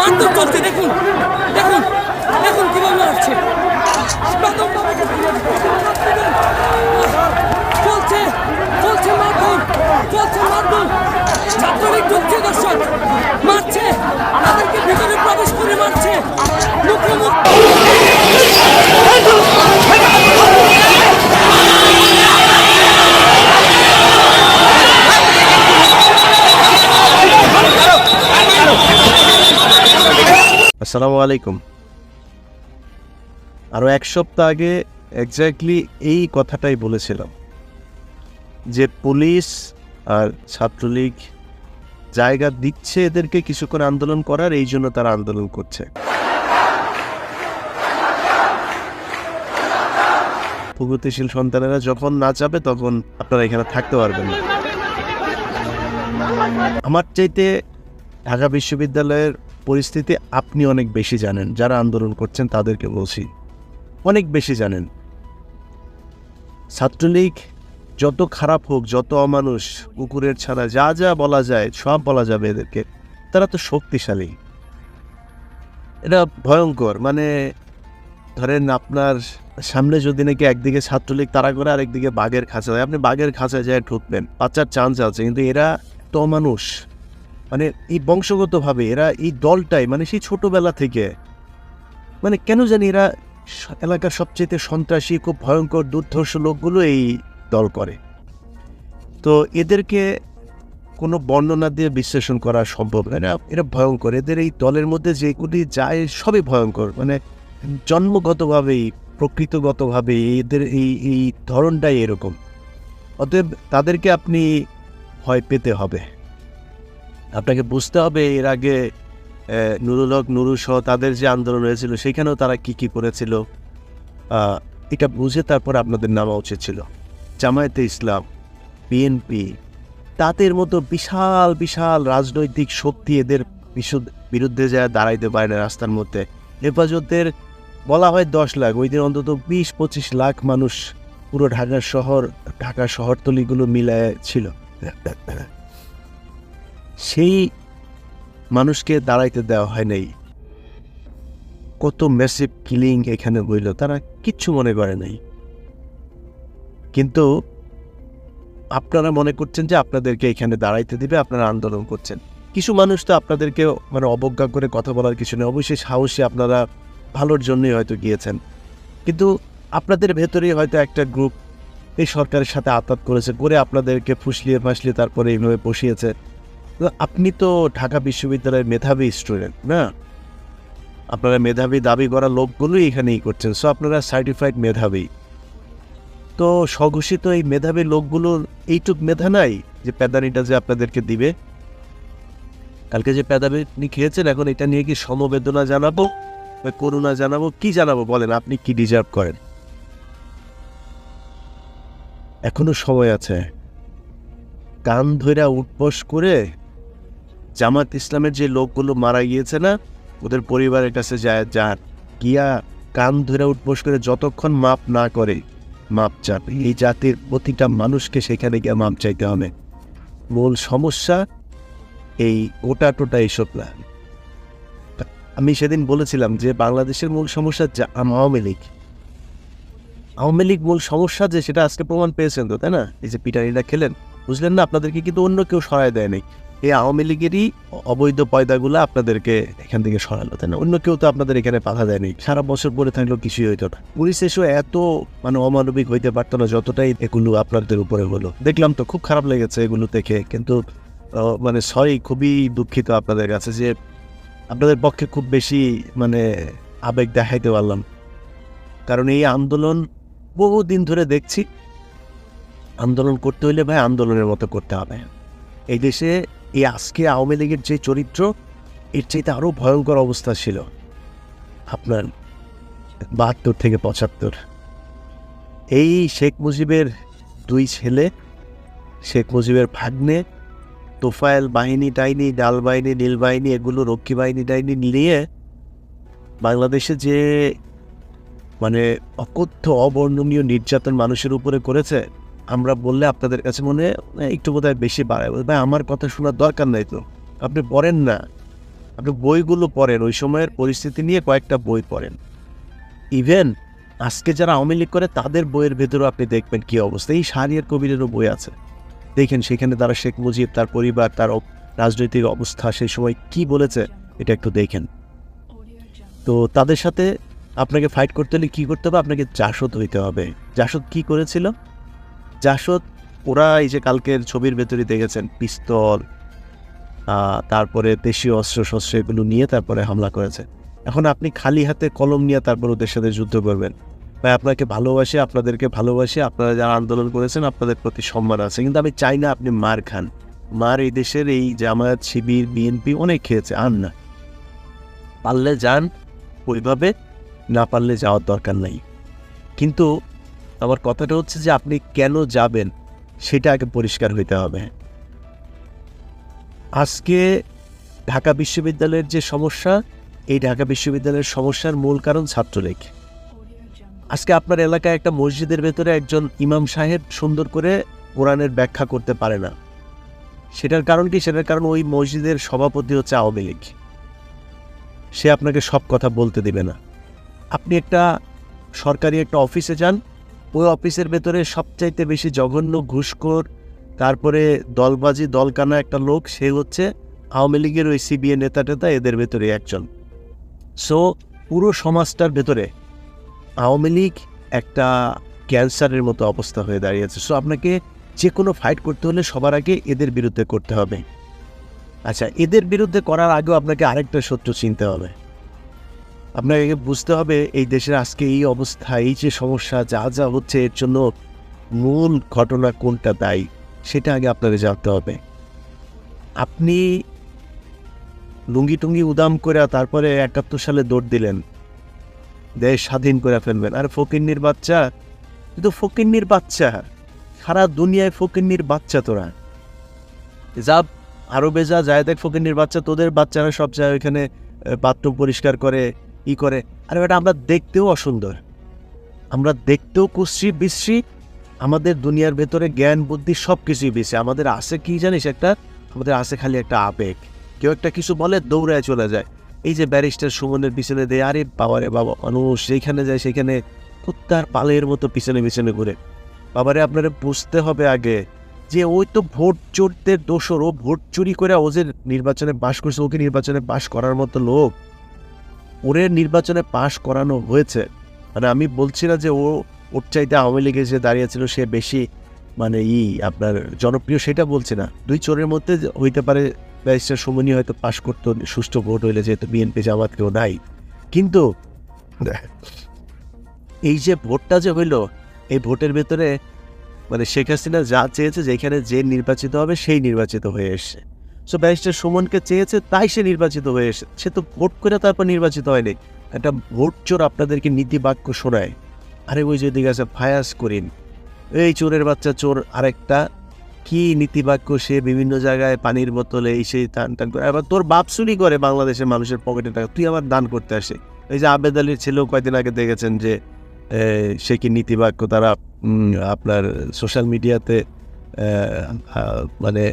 মারধর চলছে দেখুন। দেখুন দেখুন কীভাবে বেদমভাবে চলছে চলছে মারধর চলছে মারধর। ছাত্রলীগ ঢুকছে, দর্শক। মারছে তাদেরকে ভিতরে প্রবেশ করে মারছে। মুখে মুখ আসসালামু আলাইকুম। আরও এক সপ্তাহ আগে এক্স্যাক্টলি এই কথাটাই বলেছিলাম যে পুলিশ আর ছাত্রলীগ জায়গা দিচ্ছে এদেরকে কিছুক্ষণ আন্দোলন করার, এই জন্য তারা আন্দোলন করছে। প্রগতিশীল সন্তানেরা যখন না চাবে তখন আপনারা এখানে থাকতে পারবেন আমার চাইতে ঢাকা বিশ্ববিদ্যালয়ের পরিস্থিতি আপনি অনেক বেশি জানেন, যারা আন্দোলন করছেন তাদেরকে বলছি। অনেক বেশি জানেন। ছাত্রলীগ যত খারাপ হোক, যত অমানুষ, কুকুরের ছাড়া যা যা বলা যায়, সব বলা যাবে এদেরকে। তারা তো শক্তিশালী। এটা ভয়ঙ্কর। মানে ধরেন আপনার সামনে যদি নাকি একদিকে ছাত্রলীগ তারা করে, আরেকদিকে বাঘের খাঁচা আপনি বাঘের খাঁচায় যায় ঢুকবেন, বাচ্চার চান্স আছে। কিন্তু এরা তো মানুষ মানে এই বংশগতভাবে এরা এই দলটাই মানে সেই ছোটবেলা থেকে। মানে কেন জানি এরা এলাকার সবচেয়ে সন্ত্রাসী, খুব ভয়ঙ্কর, দুর্ধর্ষ লোকগুলো এই দল করে। তো এদেরকে কোনো বর্ণনা দিয়ে বিশ্লেষণ করা সম্ভব না। এরা এরা ভয়ঙ্কর। এদের এই দলের মধ্যে যেগুলি যায়, সবই ভয়ঙ্কর। মানে জন্মগতভাবেই প্রকৃতগতভাবেই এদের এই এই ধরনটাই এরকম। অতএব তাদেরকে আপনি ভয় পেতে হবে। আপনাকে বুঝতে হবে এর আগে নুরুল হক নুরু সহ তাদের যে আন্দোলন হয়েছিল, সেখানেও তারা কি কি করেছিল? এটা বুঝে তারপর আপনাদের নামা উচিত ছিল। জামায়াতে ইসলাম বিএনপি তাদের মতো বিশাল বিশাল রাজনৈতিক শক্তি এদের বিরুদ্ধে যা দাঁড়াইতে পারে না রাস্তার মধ্যে। হেফাজতের বলা হয় দশ লাখ, ওই দিন অন্তত বিশ, পঁচিশ লাখ মানুষ পুরো ঢাকা শহর ঢাকা শহরতলিগুলো মিলায় ছিল। সেই মানুষকে দাঁড়াইতে দেওয়া হয় নাই। কত মেসিভ কিলিং এখানে হইল, তারা কিচ্ছু মনে করে নাই। কিন্তু আপনারা মনে করছেন যে আপনাদেরকে এখানে দাঁড়াইতে দিবে, আপনারা আন্দোলন করছেন। কিছু মানুষ তো আপনাদেরকে মানে অবজ্ঞা করে কথা বলার কিছু নেই অবশ্যই সাহসী আপনারা ভালোর জন্যই হয়তো গিয়েছেন। কিন্তু আপনাদের ভেতরেই হয়তো একটা গ্রুপ এই সরকারের সাথে আতাত করেছে, করে আপনাদেরকে ফুসলিয়ে ফাঁসলিয়ে তারপরে এইভাবে বসিয়েছে। আপনি তো ঢাকা বিশ্ববিদ্যালয়ের মেধাবী স্টুডেন্ট না? আপনারা মেধাবী দাবি করা লোকগুলোই এখানেই করছেন সো আপনারা সার্টিফাইড মেধাবী। তো স্বঘোষিত এই মেধাবী লোকগুলোর এইটুক মেধা নাই যে প্যাদানিটা যে আপনাদেরকে দিবে? কালকে যে প্যাদানি খেয়েছেন, এখন এটা নিয়ে কি সমবেদনা জানাব? বা করুণা জানাব? কি জানাব বলেন, আপনি কি ডিজার্ভ করেন? এখনও সময় আছে। কান ধইরা উঠবস করে জামাত ইসলামের যে লোকগুলো মারা গিয়েছে না, ওদের পরিবারের কাছে যায় যান। গিয়া কান ধরে উঠবস করে যতক্ষণ মাপ না করে, মাপ চাপ। এই জাতির প্রতিটা মানুষকে সেখানে গিয়ে মাপ চাইতে হবে। মূল সমস্যা এই ওটা টোটা এইসব না আমি সেদিন বলেছিলাম যে বাংলাদেশের মূল সমস্যা আওয়ামী লীগ। আওয়ামী লীগ মূল সমস্যা যে সেটা আজকে প্রমাণ পেয়েছেন তো, তাই না? এই যে পিটারিটা খেলেন, বুঝলেন না, আপনাদেরকে কিন্তু অন্য কেউ সহায় দেয় নাই। এই আওয়ামী লীগেরই অবৈধ পয়দাগুলো আপনাদেরকে এখান থেকে সরালো, তাই না? অন্য কেউ তো আপনাদের এখানে বাধা দেয়নি। সারা বছর পরে থাকলেও কিছুই হইতো না। পুলিশ এসেও এত মানে অমানবিক হইতে পারতো না, যতটাই এগুলো আপনাদের উপরে হলো। দেখলাম তো খুব খারাপ লেগেছে এগুলো দেখে, কিন্তু মানে সরি, খুবই দুঃখিত আপনাদের কাছে যে আপনাদের পক্ষে খুব বেশি মানে আবেগ দেখাইতে পারলাম। কারণ এই আন্দোলন বহুদিন ধরে দেখছি। আন্দোলন করতে হইলে ভাই আন্দোলনের মতো করতে হবে। এই দেশে এই আজকে আওয়ামী লীগের যে চরিত্র, এর চাইতে আরও ভয়ঙ্কর অবস্থা ছিল। আপনার বাহাত্তর থেকে পঁচাত্তর। এই শেখ মুজিবের দুই ছেলে, শেখ মুজিবের ভাগ্নে, তোফায়েল বাহিনী টাইনি, ডাল বাহিনী, নীল বাহিনী, এগুলো রক্ষী বাহিনী টাইনি নিয়ে বাংলাদেশে যে মানে অকথ্য, অবর্ণনীয় নির্যাতন মানুষের উপরে করেছে আমরা বললে আপনাদের কাছে মনে হয় একটু বোধহয় বেশি বাড়ায়। ভাই, আমার কথা শোনার দরকার নাই তো। আপনি পড়েন না। আপনি বইগুলো পড়েন, ওই সময়ের পরিস্থিতি নিয়ে কয়েকটা বই পড়েন। ইভেন আজকে যারা আওয়ামী লীগ করে, তাদের বইয়ের ভেতরেও আপনি দেখবেন কি অবস্থা। এই শাহরিয়ার কবিরেরও বই আছে। দেখেন, সেখানে তারা শেখ মুজিব, তার পরিবার, তার রাজনৈতিক অবস্থা সেই সময় কি বলেছে, এটা একটু দেখেন। তো তাদের সাথে আপনাকে ফাইট করতে হলে কী করতে হবে? আপনাকে জাসদ হইতে হবে। জাসদ কি করেছিল? জাসদ ওরা এই যে কালকের ছবির ভেতরে দেখেছেন, পিস্তল তারপরে দেশীয় অস্ত্র শস্ত্র এগুলো নিয়ে তারপরে হামলা করেছে। এখন আপনি খালি হাতে কলম নিয়ে তারপর ওদের সাথে যুদ্ধ করবেন। ভাই, আপনাকে ভালোবাসে, আপনাদেরকে ভালোবাসে, আপনারা যারা আন্দোলন করেছেন, আপনাদের প্রতি সম্মান আছে। কিন্তু আমি চাই না আপনি মার খান। মার এই দেশের এই জামায়াত, শিবির, বিএনপি অনেক খেয়েছে, আর না। পারলে যান, ওইভাবে না পারলে যাওয়ার দরকার নাই। কিন্তু আমার কথাটা হচ্ছে যে আপনি কেন যাবেন সেটা আগে পরিষ্কার হইতে হবে। আজকে ঢাকা বিশ্ববিদ্যালয়ের যে সমস্যা, এই ঢাকা বিশ্ববিদ্যালয়ের সমস্যার মূল কারণ ছাত্রলীগ। আজকে আপনার এলাকায় একটা মসজিদের ভেতরে একজন ইমাম সাহেব সুন্দর করে কোরআনের ব্যাখ্যা করতে পারে না। সেটার কারণ কি? সেটার কারণ ওই মসজিদের সভাপতি হচ্ছে আওয়ামী লীগ। সে আপনাকে সব কথা বলতে দিবে না। আপনি একটা সরকারি একটা অফিসে যান ওই অফিসের ভেতরে সবচাইতে বেশি জঘন্য ঘুষখোর, তারপরে দলবাজি, দলকানা একটা লোক, সে হচ্ছে আওয়ামী লীগের ওই সিবিএ নেতা টেতা এদের ভেতরে একজন। সো পুরো সমাজটার ভেতরে আওয়ামী লীগ একটা ক্যান্সারের মতো অবস্থা হয়ে দাঁড়িয়েছে সো আপনাকে যে কোনো ফাইট করতে হলে সবার আগে এদের বিরুদ্ধে করতে হবে। আচ্ছা এদের বিরুদ্ধে করার আগেও আপনাকে আরেকটা শত্রু চিনতে হবে। আপনাকে বুঝতে হবে, এই দেশের আজকে এই অবস্থা, এই যে সমস্যা, যা যা হচ্ছে, এর জন্য মূল ঘটনা কোনটা দায়ী, সেটা আগে আপনাকে জানতে হবে। আপনি লুঙ্গি টুঙ্গি উদাম করে তারপরে একাত্তর সালে দৌড় দিলেন। দেশ স্বাধীন করে ফেলবেন। আর ফকিন্নির বাচ্চা, তুই তো ফকিন্নির বাচ্চা। সারা দুনিয়ায় ফকিন্নির বাচ্চা তোরা। যা আরবে যা যায় দেখ ফকিন্নির বাচ্চা, তোদের বাচ্চারা সব যায় ওইখানে বাথরুম পরিষ্কার করে ই করে। আর এটা আমরা দেখতেও অসুন্দর। আমরা দেখতেও কুশ্রী বিশ্রী, আমাদের দুনিয়ার ভেতরে জ্ঞান, বুদ্ধি সব কিছুই বেশি আমাদের আছে কি জানিস একটা? আমাদের আছে খালি একটা আবেগ। কেউ একটা কিছু বলে দৌড়ায় চলে যায়। এই যে ব্যারিস্টার সুমনের পিছনে দেয়, আরে বাবারে বাবা, মানুষ যেখানে যায় সেখানে কুত্তার পালের মতো পিছনে পিছনে ঘুরে। বাবারে, আপনারা বুঝতে হবে আগে যে ওই তো ভোট চোরদের দোষর। ও ভোট চুরি করে ও যে নির্বাচনে বাস করছে। ওকে নির্বাচনে বাস করার মতো লোক। ওরে নির্বাচনে পাশ করানো হয়েছে। মানে আমি বলছি না যে ও ওর চাইতে আওয়ামী লীগে যে দাঁড়িয়েছিল সে বেশি মানে ই আপনার জনপ্রিয় সেটা বলছে না। দুই চোরের মধ্যে হইতে পারে ব্যারিস্টার সুমনি হয়তো পাশ করতো সুষ্ঠু ভোট হইলে যেহেতু বিএনপি জামাত কেউ নাই। কিন্তু এই যে ভোটটা যে হইল এই ভোটের ভেতরে মানে শেখ হাসিনা যা চেয়েছে যেখানে যে নির্বাচিত হবে সেই নির্বাচিত হয়ে এসছে। সো ব্যারিস্টার সুমনকে চেয়েছে, তাই সে নির্বাচিত হয়ে এসে, সে তো ভোট করে তারপর নির্বাচিত হয়নি। একটা ভোট চোর আপনাদেরকে নীতি বাক্য শোনায়। আরে ওই যদি আছে, ফায়াস করিন এই চোরের বাচ্চা চোর আরেকটা। কি নীতিবাক্য সে বিভিন্ন জায়গায় পানির বোতলে এই সেই টান টান করে। আবার তোর বাপ চুরি করে বাংলাদেশের মানুষের পকেটে টাকা। তুই আবার দান করতে আসে। এই যে আবেদ আলীর ছেলেও কয়েকদিন আগে দেখেছেন যে সে কি নীতিবাক্য তারা আপনার সোশ্যাল মিডিয়াতে মানে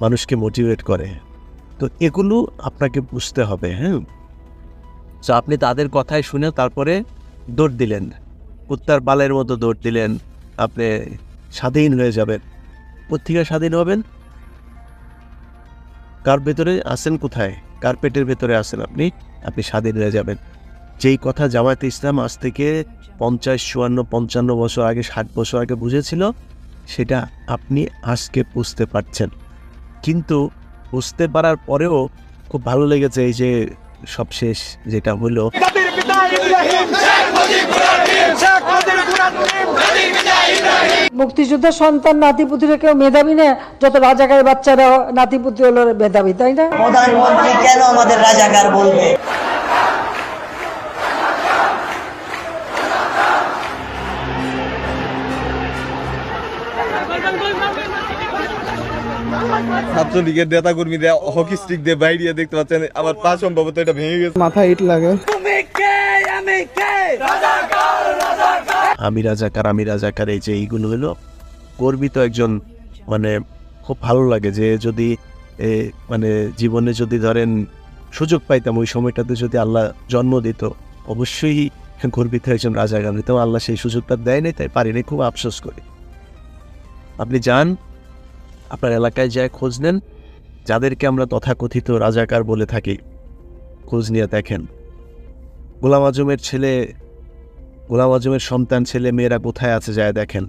মানুষকে মোটিভেট করে। তো এগুলো আপনাকে বুঝতে হবে হ্যাঁ? তো আপনি তাদের কথাই শুনে তারপরে দৌড় দিলেন। কুত্তার বালের মতো দৌড় দিলেন। আপনি স্বাধীন হয়ে যাবেন। কোথেকে স্বাধীন হবেন? কার ভেতরে আছেন কোথায়? কার পেটের ভেতরে আছেন আপনি? আপনি স্বাধীন হয়ে যাবেন। যেই কথা জামায়াতে ইসলাম আজ থেকে পঞ্চাশ, চুয়ান্ন, পঞ্চান্ন বছর আগে, ষাট বছর আগে বুঝেছিল সেটা আপনি আজকে বুঝতে পারছেন। কিন্তু বুঝতে পারার পরেও খুব ভালো লেগেছে এই যে সবশেষ যেটা হলো। মুক্তিযোদ্ধার সন্তান নাতিপুতিরা কেউ মেধাবী না যত রাজাকার বাচ্চারা নাতিপুতি হলো মেধাবী তাই না? প্রধানমন্ত্রী কেন আমাদের রাজাকার বলবে? ছাত্রলীগের নেতা কর্মীরা হকি স্টিক দিয়ে বাইরে দেখতে পাচ্ছেন আমার পা সম্ভবত এটা ভেঙে গেছে। মাথায় ইট লাগে। আমি রাজাকার আমি রাজাকার এই যে এইগুলো হলো। গর্বিত একজন মানে খুব ভালো লাগে যে যদি এ মানে জীবনে যদি ধরেন সুযোগ পাইতাম ওই সময়টাতে যদি আল্লাহ জন্ম দিত অবশ্যই গর্বিত একজন রাজাকার। হইতাম আল্লাহ সেই সুযোগটা দেয়নি তাই পারিনি খুব আফসোস করি। আপনি যান আপনার এলাকায় যায়, খোঁজ নেন। যাদেরকে আমরা তথাকথিত রাজাকার বলে থাকি, খোঁজ নিয়ে দেখেন। গোলাম আজমের ছেলে, গোলাম আজমের সন্তান, ছেলে, মেয়েরা কোথায় আছে যায় দেখেন।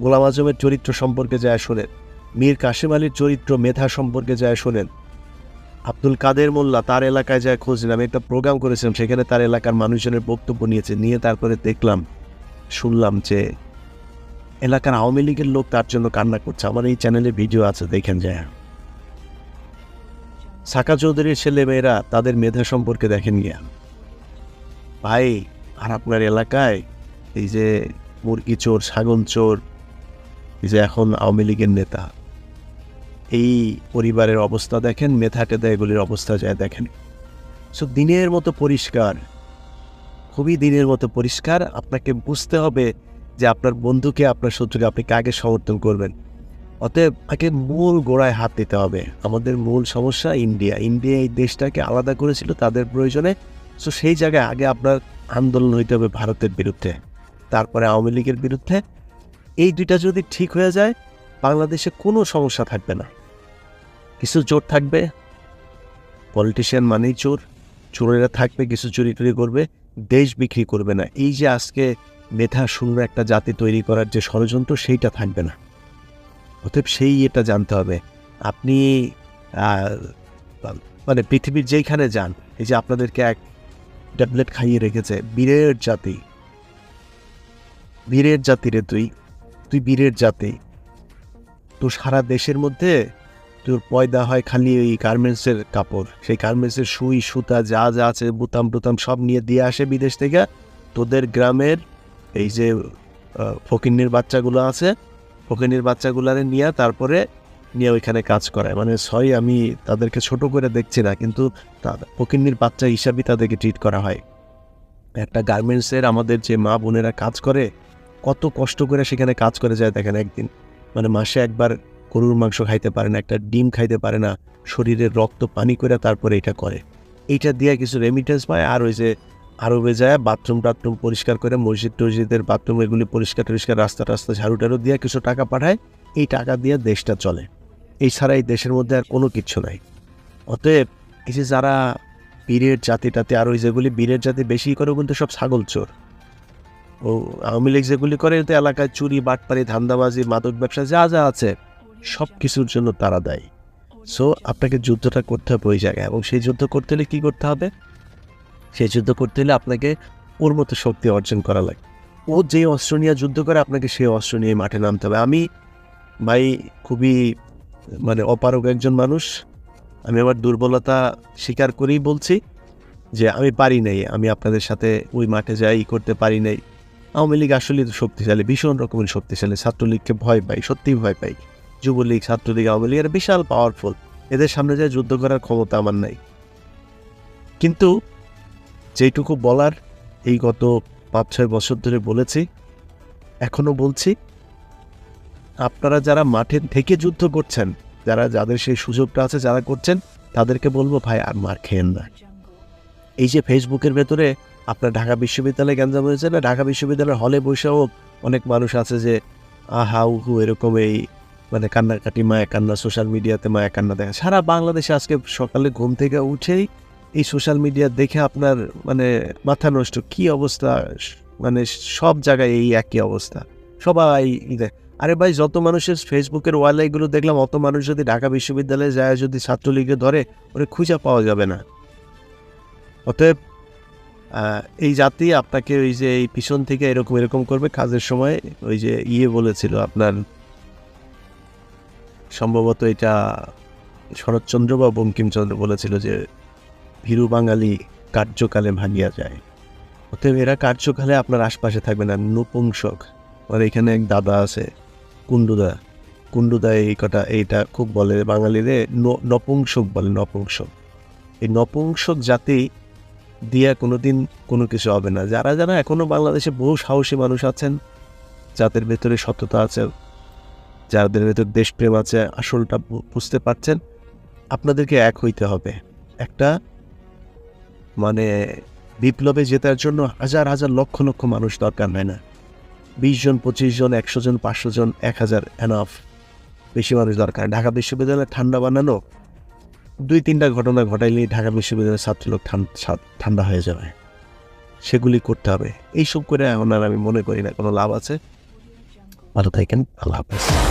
গোলাম আজমের চরিত্র সম্পর্কে যায় শোনেন। মীর কাশেম আলীর চরিত্র মেধা সম্পর্কে যায় শোনেন। আব্দুল কাদের মোল্লা তার এলাকায় যায় খোঁজ নিলাম একটা প্রোগ্রাম করেছিলাম, সেখানে তার এলাকার মানুষজনের বক্তব্য নিয়েছে। নিয়ে তারপরে দেখলাম, শুনলাম যে এলাকার আওয়ামী লীগের লোক তার জন্য কান্না করছে। আমার এই চ্যানেলে ভিডিও আছে, দেখেন যায়। সাকা চৌধুরীর ছেলে মেয়েরা তাদের মেধা সম্পর্কে দেখেন গিয়া। ভাই, আর আপনার এলাকায় এই যে মুরগি চোর, ছাগল চোর, এই যে এখন আওয়ামী লীগের নেতা, এই পরিবারের অবস্থা দেখেন মেধাটে এগুলির অবস্থা যায় দেখেন। সো দিনের মতো পরিষ্কার, খুবই দিনের মতো পরিষ্কার, আপনাকে বুঝতে হবে যে আপনার বন্ধুকে, আপনার শত্রুকে আপনি কাকে সমর্থন করবেন? অতএব আগে মূল গোড়ায় হাত দিতে হবে। আমাদের মূল সমস্যা ইন্ডিয়া। ইন্ডিয়া এই দেশটাকে আলাদা করেছিল তাদের প্রয়োজনে। সো সেই জায়গায় আগে আপনার আন্দোলন হইতে হবে ভারতের বিরুদ্ধে। তারপরে আওয়ামী লীগের বিরুদ্ধে। এই দুইটা যদি ঠিক হয়ে যায়, বাংলাদেশে কোনো সমস্যা থাকবে না। কিছু চোর থাকবে। পলিটিশিয়ান মানেই চোর। চোরেরা থাকবে, কিছু চুরি টুরি করবে। দেশ বিক্রি করবে না। এই যে আজকে মেধা শূন্য একটা জাতি তৈরি করার যে ষড়যন্ত্র, সেইটা থাকবে না। অতএব সেই এটা জানতে হবে। আপনি মানে পৃথিবীর যেইখানে যান, এই যে আপনাদেরকে এক ট্যাবলেট খাইয়ে রেখেছে, বীরের জাতি। বীরের জাতি রে তুই তুই বীরের জাতি। তো সারা দেশের মধ্যে তোর পয়দা হয় খালি ওই গার্মেন্টসের কাপড়। সেই গার্মেন্টসের সুই, সুতা যা যা আছে বুতাম টুতাম সব নিয়ে দিয়ে আসে বিদেশ থেকে। তোদের গ্রামের এই যে ফকিন্নির বাচ্চাগুলো আছে, ফকিন্নির বাচ্চাগুলারে নিয়ে তারপরে নিয়ে ওইখানে কাজ করায়। মানে সরি, আমি তাদেরকে ছোট করে দেখছি না, কিন্তু ফকিন্নির বাচ্চা হিসাবেই তাদেরকে ট্রিট করা হয়। একটা গার্মেন্টসের আমাদের যে মা বোনেরা কাজ করে, কত কষ্ট করে সেখানে কাজ করে যায় দেখেন একদিন। মানে মাসে একবার গরুর মাংস খাইতে পারে না, একটা ডিম খাইতে পারে না, শরীরের রক্ত পানি করে তারপরে এটা করে। এইটা দিয়ে কিছু রেমিটেন্স পায়, আর ওই যে আরবে যায় বাথরুম টাথরুম পরিষ্কার করে মসজিদ টসজিদের বাথরুম এগুলি পরিষ্কার টরিষ্কার রাস্তা রাস্তা ঝাড়ু টাড়ু দিয়ে কিছু টাকা পাঠায়, এই টাকা দিয়ে দেশটা চলে। এই ছাড়া এই দেশের মধ্যে আর কোনো কিচ্ছু নাই। অতএব এই যে যারা বীরের জাতিটাতে আর ওই যেগুলি বীরের জাতি বেশি করে কিন্তু সব ছাগল চোর। ও আওয়ামী লীগ যেগুলি করে, এতে এলাকায় চুরি, বাটপারি, ধান্দাবাজি, মাদক ব্যবসা যা যা আছে, সব কিছুর জন্য তারা দায়ী। সো আপনাকে যুদ্ধটা করতে হবে ওই জায়গায় এবং সেই যুদ্ধ করতে হলে কী করতে হবে? সেই যুদ্ধ করতে হলে আপনাকে ওর মতো শক্তি অর্জন করা লাগে। ও যে অস্ত্র নিয়ে যুদ্ধ করে আপনাকে সেই অস্ত্র নিয়ে মাঠে নামতে হবে। আমি ভাই খুবই মানে অপারক একজন মানুষ। আমি আমার দুর্বলতা স্বীকার করেই বলছি যে আমি পারি নাই। আমি আপনাদের সাথে ওই মাঠে যাই করতে পারি নাই। আওয়ামী লীগ আসলে তো শক্তিশালী, ভীষণ রকমের শক্তিশালী। ছাত্রলীগকে ভয় পাই সত্যিই ভয় পাই। যুবলীগ, ছাত্রলীগ, আওয়ামী লীগ বিশাল পাওয়ারফুল এদের সামনে যায় যুদ্ধ করার ক্ষমতা আমার নাই। কিন্তু যেটুকু বলার এই গত পাঁচ ছয় বছর ধরে বলেছি, এখনও বলছি, আপনারা যারা মাঠে থেকে যুদ্ধ করছেন, যারা যাদের সেই সুযোগটা আছে যারা করছেন, তাদেরকে বলব ভাই আর মার খেয়েন না। এই যে ফেসবুকের ভেতরে আপনার ঢাকা বিশ্ববিদ্যালয়ে গ্যাঞ্জাম হয়েছে না, ঢাকা বিশ্ববিদ্যালয়ের হলে বসেও অনেক মানুষ আছে যে, আহা, উহু, এরকম এই মানে কান্নাকাটি, মায়া কান্না, সোশ্যাল মিডিয়াতে মায়া কান্না দেখা সারা বাংলাদেশে আজকে সকালে ঘুম থেকে উঠেই এই সোশ্যাল মিডিয়া দেখে আপনার মানে মাথা নষ্ট, কি অবস্থা? মানে সব জায়গায় এই একই অবস্থা। সবাই আরে ভাই যত মানুষের ফেসবুকের ওয়ালে এগুলো দেখলাম, অত মানুষ যদি ঢাকা বিশ্ববিদ্যালয়ে যায়, যদি ছাত্রলীগে ধরে, ওরে খুঁজে পাওয়া যাবে না। অতএব এই জাতি আপনাকে ওই যে এই পিছন থেকে এরকম এরকম করবে। কাজের সময় ওই যে ইয়ে বলেছিল আপনার, সম্ভবত এটা শরৎচন্দ্র বা বঙ্কিমচন্দ্র বলেছিল যে ভীরু বাঙালি কার্যকালে ভাঙিয়া যায়। অতএব এরা কার্যকালে আপনার আশপাশে থাকবে না, নপুংসক। আর এখানে এক দাদা আছে, কুণ্ডুদা। কুণ্ডুদা এই কটা, এইটা খুব বলে বাঙালিরে নপুংসক বলে, নপুংসক। এই নপুংসক জাতি দিয়া কোনোদিন কোনো কিছু হবে না। যারা যারা এখনও বাংলাদেশে বহু সাহসী মানুষ আছেন, যাদের ভেতরে সততা আছে, যাদের ভেতর দেশপ্রেম আছে, আসলটা বুঝতে পারছেন, আপনাদেরকে এক হইতে হবে। একটা মানে বিপ্লবে জেতার জন্য হাজার হাজার লক্ষ লক্ষ মানুষ দরকার, হয় না? বিশ জন, পঁচিশ জন, একশো জন, পাঁচশো জন, এক হাজার এনাফ বেশি মানুষ দরকার। ঢাকা বিশ্ববিদ্যালয়ে ঠান্ডা বানানো, দুই তিনটা ঘটনা ঘটাইলেই ঢাকা বিশ্ববিদ্যালয়ের ছাত্রলোক ঠান্ডা হয়ে যাবে। সেগুলি করতে হবে। এইসব করে এখন আর আমি মনে করি না। কোনো লাভ আছে? ভালো থাকেন। আল্লাহ হাফেজ।